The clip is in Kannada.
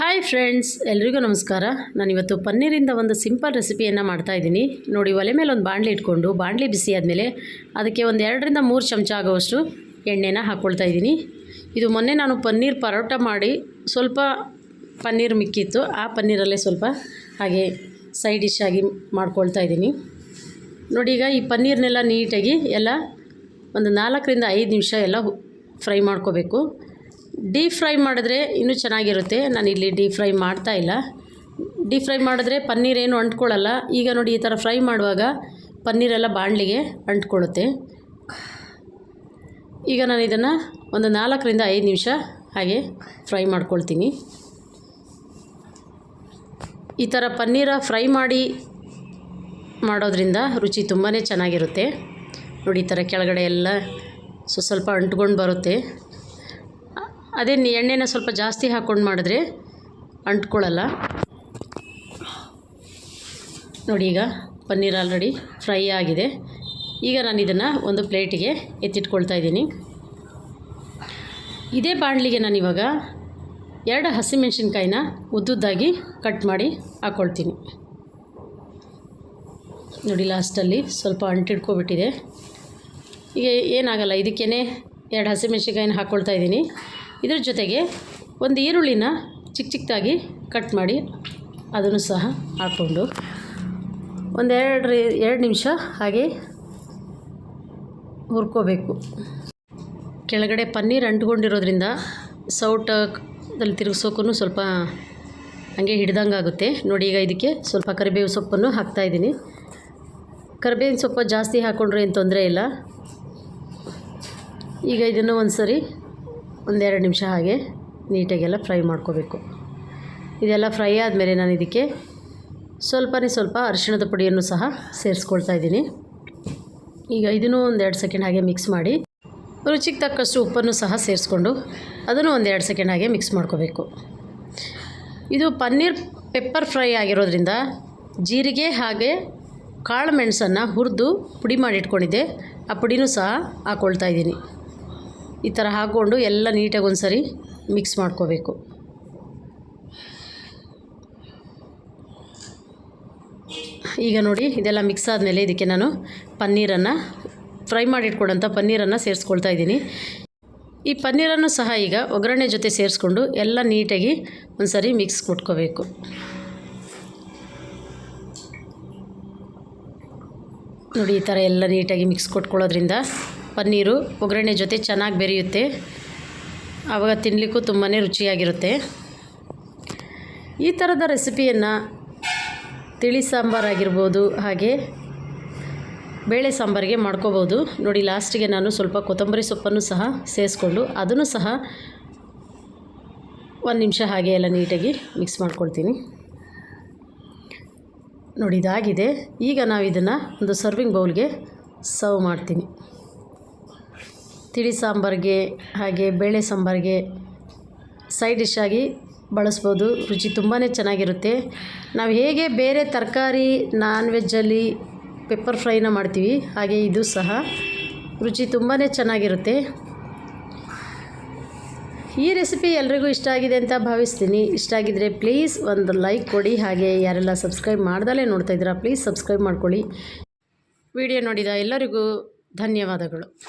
ಹಾಯ್ ಫ್ರೆಂಡ್ಸ್ ಎಲ್ರಿಗೂ ನಮಸ್ಕಾರ. ನಾನಿವತ್ತು ಪನ್ನೀರಿಂದ ಒಂದು ಸಿಂಪಲ್ ರೆಸಿಪಿಯನ್ನು ಮಾಡ್ತಾಯಿದ್ದೀನಿ ನೋಡಿ, ಒಲೆ ಮೇಲೆ ಒಂದು ಬಾಣಲಿ ಇಟ್ಕೊಂಡು, ಬಾಣಲಿ ಬಿಸಿ ಆದಮೇಲೆ ಅದಕ್ಕೆ ಒಂದು ಎರಡರಿಂದ ಮೂರು ಚಮಚ ಆಗೋವಷ್ಟು ಎಣ್ಣೆನ ಹಾಕ್ಕೊಳ್ತಾ ಇದ್ದೀನಿ. ಇದು ಮೊನ್ನೆ ನಾನು ಪನ್ನೀರ್ ಪರೋಟ ಮಾಡಿ ಸ್ವಲ್ಪ ಪನ್ನೀರ್ ಮಿಕ್ಕಿತ್ತು. ಆ ಪನ್ನೀರಲ್ಲೇ ಸ್ವಲ್ಪ ಹಾಗೆ ಸೈಡ್ ಡಿಶ್ ಆಗಿ ಮಾಡ್ಕೊಳ್ತಾ ಇದ್ದೀನಿ. ನೋಡಿ, ಈಗ ಈ ಪನ್ನೀರ್ನೆಲ್ಲ ನೀಟಾಗಿ ಎಲ್ಲ ಒಂದು ನಾಲ್ಕರಿಂದ ಐದು ನಿಮಿಷ ಎಲ್ಲ ಫ್ರೈ ಮಾಡ್ಕೋಬೇಕು. ಡೀಪ್ ಫ್ರೈ ಮಾಡಿದ್ರೆ ಇನ್ನೂ ಚೆನ್ನಾಗಿರುತ್ತೆ. ನಾನು ಇಲ್ಲಿ ಡೀಪ್ ಫ್ರೈ ಮಾಡ್ತಾ ಇಲ್ಲ. ಡೀಪ್ ಫ್ರೈ ಮಾಡಿದ್ರೆ ಪನ್ನೀರ್ ಏನು ಅಂಟ್ಕೊಳ್ಳಲ್ಲ. ಈಗ ನೋಡಿ ಈ ಥರ ಫ್ರೈ ಮಾಡುವಾಗ ಪನ್ನೀರೆಲ್ಲ ಬಾಣಲಿಗೆ ಅಂಟ್ಕೊಳ್ಳುತ್ತೆ. ಈಗ ನಾನು ಇದನ್ನು ಒಂದು ನಾಲ್ಕರಿಂದ ಐದು ನಿಮಿಷ ಹಾಗೆ ಫ್ರೈ ಮಾಡ್ಕೊಳ್ತೀನಿ. ಈ ಥರ ಪನ್ನೀರ ಫ್ರೈ ಮಾಡಿ ಮಾಡೋದ್ರಿಂದ ರುಚಿ ತುಂಬಾ ಚೆನ್ನಾಗಿರುತ್ತೆ. ನೋಡಿ ಈ ಥರ ಕೆಳಗಡೆ ಎಲ್ಲ ಸ್ವಲ್ಪ ಅಂಟ್ಕೊಂಡು ಬರುತ್ತೆ. ಅದೇ ಎಣ್ಣೆನ ಸ್ವಲ್ಪ ಜಾಸ್ತಿ ಹಾಕ್ಕೊಂಡು ಮಾಡಿದ್ರೆ ಅಂಟ್ಕೊಳ್ಳಲ್ಲ. ನೋಡಿ ಈಗ ಪನ್ನೀರ್ ಆಲ್ರೆಡಿ ಫ್ರೈ ಆಗಿದೆ. ಈಗ ನಾನು ಇದನ್ನು ಒಂದು ಪ್ಲೇಟಿಗೆ ಎತ್ತಿಟ್ಕೊಳ್ತಾ ಇದ್ದೀನಿ. ಇದೇ ಬಾಣಲಿಗೆ ನಾನು ಇವಾಗ ಎರಡು ಹಸಿಮೆಣ್ಸಿನ್ಕಾಯಿನ ಉದ್ದುದ್ದಾಗಿ ಕಟ್ ಮಾಡಿ ಹಾಕ್ಕೊಳ್ತೀನಿ ನೋಡಿ ಲಾಸ್ಟಲ್ಲಿ ಸ್ವಲ್ಪ ಅಂಟಿಡ್ಕೊಬಿಟ್ಟಿದೆ ಈಗ ಏನಾಗಲ್ಲ ಇದಕ್ಕೇ ಎರಡು ಹಸಿಮೆಣ್ಸಿನ್ಕಾಯಿನ ಹಾಕ್ಕೊಳ್ತಾ ಇದ್ದೀನಿ. ಇದ್ರ ಜೊತೆಗೆ ಒಂದು ಈರುಳ್ಳಿನ ಚಿಕ್ಕ ಚಿಕ್ಕದಾಗಿ ಕಟ್ ಮಾಡಿ ಅದನ್ನು ಸಹ ಹಾಕ್ಕೊಂಡು ಒಂದೆರಡು ಎರಡು ನಿಮಿಷ ಹಾಗೆ ಹುರ್ಕೋಬೇಕು. ಕೆಳಗಡೆ ಪನ್ನೀರ್ ಅಂಟ್ಕೊಂಡಿರೋದ್ರಿಂದ ಸೌಟದಲ್ಲಿ ತಿರುಗಿಸೋಕ್ಕೂ ಸ್ವಲ್ಪ ಹಾಗೆ ಹಿಡ್ದಂಗೆ ಆಗುತ್ತೆ ನೋಡಿ ಈಗ ಇದಕ್ಕೆ ಸ್ವಲ್ಪ ಕರಿಬೇವು ಸೊಪ್ಪನ್ನು ಹಾಕ್ತಾಯಿದ್ದೀನಿ ಕರಿಬೇವಿನ ಸೊಪ್ಪು ಜಾಸ್ತಿ ಹಾಕ್ಕೊಂಡ್ರೆ ಏನು ತೊಂದರೆ ಇಲ್ಲ. ಈಗ ಇದನ್ನು ಒಂದು ಸರಿ ಒಂದೆರಡು ನಿಮಿಷ ಹಾಗೆ ನೀಟಾಗೆಲ್ಲ ಫ್ರೈ ಮಾಡ್ಕೋಬೇಕು. ಇದೆಲ್ಲ ಫ್ರೈ ಆದಮೇಲೆ ನಾನು ಇದಕ್ಕೆ ಸ್ವಲ್ಪನೇ ಸ್ವಲ್ಪ ಅರಿಶಿಣದ ಪುಡಿಯನ್ನು ಸಹ ಸೇರಿಸ್ಕೊಳ್ತಾ ಇದ್ದೀನಿ. ಈಗ ಇದನ್ನು ಒಂದೆರಡು ಸೆಕೆಂಡ್ ಹಾಗೆ ಮಿಕ್ಸ್ ಮಾಡಿ ರುಚಿಗೆ ತಕ್ಕಷ್ಟು ಉಪ್ಪನ್ನು ಸಹ ಸೇರಿಸ್ಕೊಂಡು ಅದನ್ನು ಒಂದೆರಡು ಸೆಕೆಂಡ್ ಹಾಗೆ ಮಿಕ್ಸ್ ಮಾಡ್ಕೋಬೇಕು. ಇದು ಪನ್ನೀರ್ ಪೆಪ್ಪರ್ ಫ್ರೈ ಆಗಿರೋದ್ರಿಂದ ಜೀರಿಗೆ ಹಾಗೆ ಕಾಳು ಮೆಣಸನ್ನು ಹುರಿದು ಪುಡಿ ಮಾಡಿಟ್ಕೊಂಡಿದ್ದೆ ಆ ಪುಡಿನೂ ಸಹ ಹಾಕ್ಕೊಳ್ತಾ ಇದ್ದೀನಿ. ಈ ಥರ ಹಾಕ್ಕೊಂಡು ಎಲ್ಲ ನೀಟಾಗಿ ಒಂದು ಸರಿ ಮಿಕ್ಸ್ ಮಾಡ್ಕೋಬೇಕು. ಈಗ ನೋಡಿ, ಇದೆಲ್ಲ ಮಿಕ್ಸ್ ಆದಮೇಲೆ ಇದಕ್ಕೆ ನಾನು ಪನ್ನೀರನ್ನು ಫ್ರೈ ಮಾಡಿಟ್ಕೊಡೋಂಥ ಪನ್ನೀರನ್ನು ಸೇರಿಸ್ಕೊಳ್ತಾ ಇದ್ದೀನಿ. ಈ ಪನ್ನೀರನ್ನು ಸಹ ಈಗ ಒಗ್ಗರಣೆ ಜೊತೆ ಸೇರಿಸ್ಕೊಂಡು ಎಲ್ಲ ನೀಟಾಗಿ ಒಂದು ಸರಿ ಮಿಕ್ಸ್ ಕೊಟ್ಕೋಬೇಕು. ನೋಡಿ, ಈ ಥರ ಎಲ್ಲ ನೀಟಾಗಿ ಮಿಕ್ಸ್ ಕೊಟ್ಕೊಳ್ಳೋದ್ರಿಂದ ಪನ್ನೀರು ಒಗ್ಗರಣೆ ಜೊತೆ ಚೆನ್ನಾಗಿ ಬೆರೆಯುತ್ತೆ. ಆವಾಗ ತಿನ್ನಲಿಕ್ಕೂ ತುಂಬಾ ರುಚಿಯಾಗಿರುತ್ತೆ. ಈ ಥರದ ರೆಸಿಪಿಯನ್ನು ತಿಳಿ ಸಾಂಬಾರಾಗಿರ್ಬೋದು ಹಾಗೆ ಬೇಳೆ ಸಾಂಬಾರಿಗೆ ಮಾಡ್ಕೋಬೋದು. ನೋಡಿ, ಲಾಸ್ಟಿಗೆ ನಾನು ಸ್ವಲ್ಪ ಕೊತ್ತಂಬರಿ ಸೊಪ್ಪನ್ನು ಸಹ ಸೇರಿಸ್ಕೊಂಡು ಅದನ್ನು ಸಹ ಒಂದು ನಿಮಿಷ ಹಾಗೆ ಎಲ್ಲ ನೀಟಾಗಿ ಮಿಕ್ಸ್ ಮಾಡ್ಕೊಳ್ತೀನಿ. ನೋಡಿ, ಇದಾಗಿದೆ. ಈಗ ನಾವು ಇದನ್ನು ಒಂದು ಸರ್ವಿಂಗ್ ಬೌಲ್ಗೆ ಸರ್ವ್ ಮಾಡ್ತೀನಿ. ತಿಳಿ ಸಾಂಬಾರಿಗೆ ಹಾಗೆ ಬೇಳೆ ಸಾಂಬಾರಿಗೆ ಸೈಡ್ ಡಿಶ್ ಆಗಿ ಬಳಸ್ಬೋದು. ರುಚಿ ತುಂಬಾ ಚೆನ್ನಾಗಿರುತ್ತೆ. ನಾವು ಹೇಗೆ ಬೇರೆ ತರಕಾರಿ ನಾನ್ ವೆಜ್ಜಲ್ಲಿ ಪೆಪ್ಪರ್ ಫ್ರೈನ ಮಾಡ್ತೀವಿ, ಹಾಗೆ ಇದು ಸಹ ರುಚಿ ತುಂಬಾ ಚೆನ್ನಾಗಿರುತ್ತೆ. ಈ ರೆಸಿಪಿ ಎಲ್ರಿಗೂ ಇಷ್ಟ ಆಗಿದೆ ಅಂತ ಭಾವಿಸ್ತೀನಿ. ಇಷ್ಟ ಆಗಿದ್ದರೆ ಪ್ಲೀಸ್ ಒಂದು ಲೈಕ್ ಕೊಡಿ. ಹಾಗೆ ಯಾರೆಲ್ಲ ಸಬ್ಸ್ಕ್ರೈಬ್ ಮಾಡ್ದಲೇ ನೋಡ್ತಾ ಇದ್ದೀರಾ ಪ್ಲೀಸ್ ಸಬ್ಸ್ಕ್ರೈಬ್ ಮಾಡ್ಕೊಳ್ಳಿ. ವಿಡಿಯೋ ನೋಡಿದ ಎಲ್ಲರಿಗೂ ಧನ್ಯವಾದಗಳು.